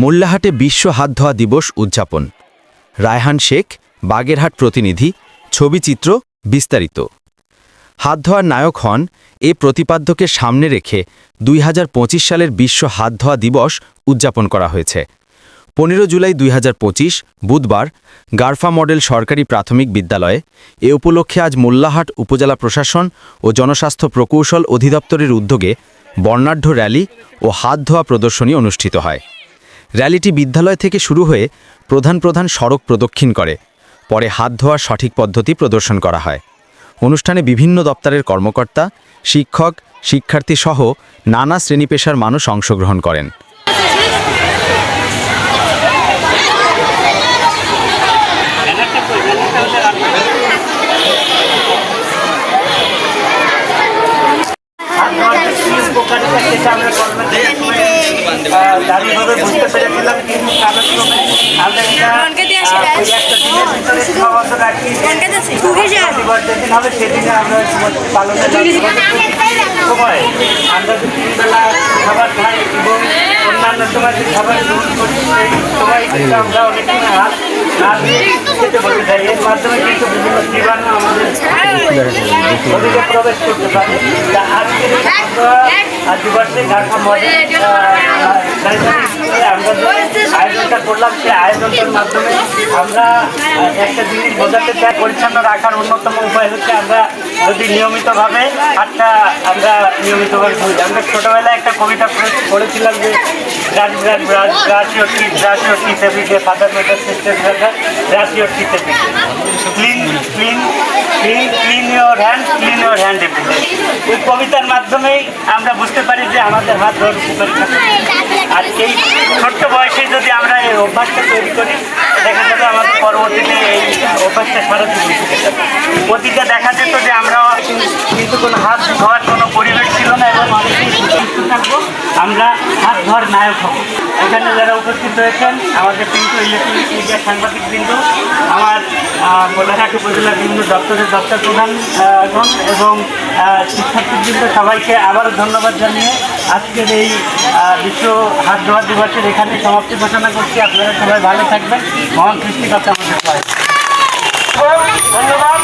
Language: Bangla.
মোল্লাহাটে বিশ্ব হাত ধোয়া দিবস উদযাপন। রায়হান শেখ, বাগেরহাট প্রতিনিধি, ছবিচিত্র বিস্তারিত। হাত ধোয়ার নায়ক হন এ প্রতিপাদ্যকে সামনে রেখে দুই হাজার পঁচিশ সালের বিশ্ব হাত ধোয়া দিবস উদযাপন করা হয়েছে। পনেরো জুলাই দুই হাজার পঁচিশ, বুধবার, গারফা মডেল সরকারি প্রাথমিক বিদ্যালয়ে এ উপলক্ষে আজ মোল্লাহাট উপজেলা প্রশাসন ও জনস্বাস্থ্য প্রকৌশল অধিদপ্তরের উদ্যোগে বর্ণাঢ্য র্যালি ও হাত ধোয়া প্রদর্শনী অনুষ্ঠিত হয়। র্যালিটি বিদ্যালয় থেকে শুরু হয়ে প্রধান প্রধান সড়ক প্রদক্ষিণ করে। পরে হাত ধোয়ার সঠিক পদ্ধতি প্রদর্শন করা হয়। অনুষ্ঠানে বিভিন্ন দপ্তরের কর্মকর্তা, শিক্ষক, শিক্ষার্থী সহ নানা শ্রেণি পেশার মানুষ অংশগ্রহণ করেন। আমরা দারুণভাবে বুঝতে পেরেছিলাম কিন্তু কালক্রমে আমরা এটা ওই একটা দিনের ভিতরে সীমাবদ্ধ রাখি। দিবস যেদিন হবে সেদিনে আমরা পালনের সময় আমরা যে তিন খাবার খাই এবং অন্যান্য সময় যে খাবার গ্রহণ করি সেই সময় কিন্তু আমরা অনেক সময় হাত না দিয়ে খেতে বসে যাই। এর মাধ্যমে কিন্তু বিভিন্ন জীবাণু আমাদের শরীরে প্রবেশ করতে তা আমরা আয়োজনটা করলাম সেই আয়োজনটার মাধ্যমে আমরা একটা জিনিস পরিচ্ছন্ন রাখার অন্যতম উপায় হচ্ছে আমরা যদি নিয়মিতভাবে আমরা নিয়মিতভাবে আমরা ছোটোবেলায় একটা কবিতা পড়ে- পড়েছিলাম যে your teeth every day father mother sister brother brush your teeth every day clean clean clean your hand clean your hand every day এই কবিতার মাধ্যমেই আমরা বুঝতে পারি যে আমাদের হাত ধর উপকারিতা আর এই ছোট্ট বয়সে যদি আমরা এই অভ্যাসটা তৈরি করি, দেখা যাবে আমাদের পরবর্তীতে এই অভ্যাসটা সারা জীবন থেকে যাবে অতীতে দেখা যেত যে আমরা কিন্তু কোনো হাত ধোয়ার কোনো পরিবেশ ছিল না এবং অনেকেই থাকব। আমরা হাত ধোয়ার নায়ক হব। এখানে যারা উপস্থিত হয়েছেন আমাদের কিন্তু ইলেকট্রনিক মিডিয়া সাংবাদিক বিন্দু আমার গোলাঘাট উপজেলার বিভিন্ন দপ্তরের দপ্তর প্রধান আহ, গণ এবং শিক্ষার্থীবৃন্দ সবাইকে আবারও ধন্যবাদ জানিয়ে আজকের এই বিশ্ব হাত ধোয়া দিবসের এখানে সমাপ্তি ঘোষণা করছি। আপনারা সবাই ভালো থাকবেন। মহান সৃষ্টিকর্তা আমাদের সবাই ধন্যবাদ।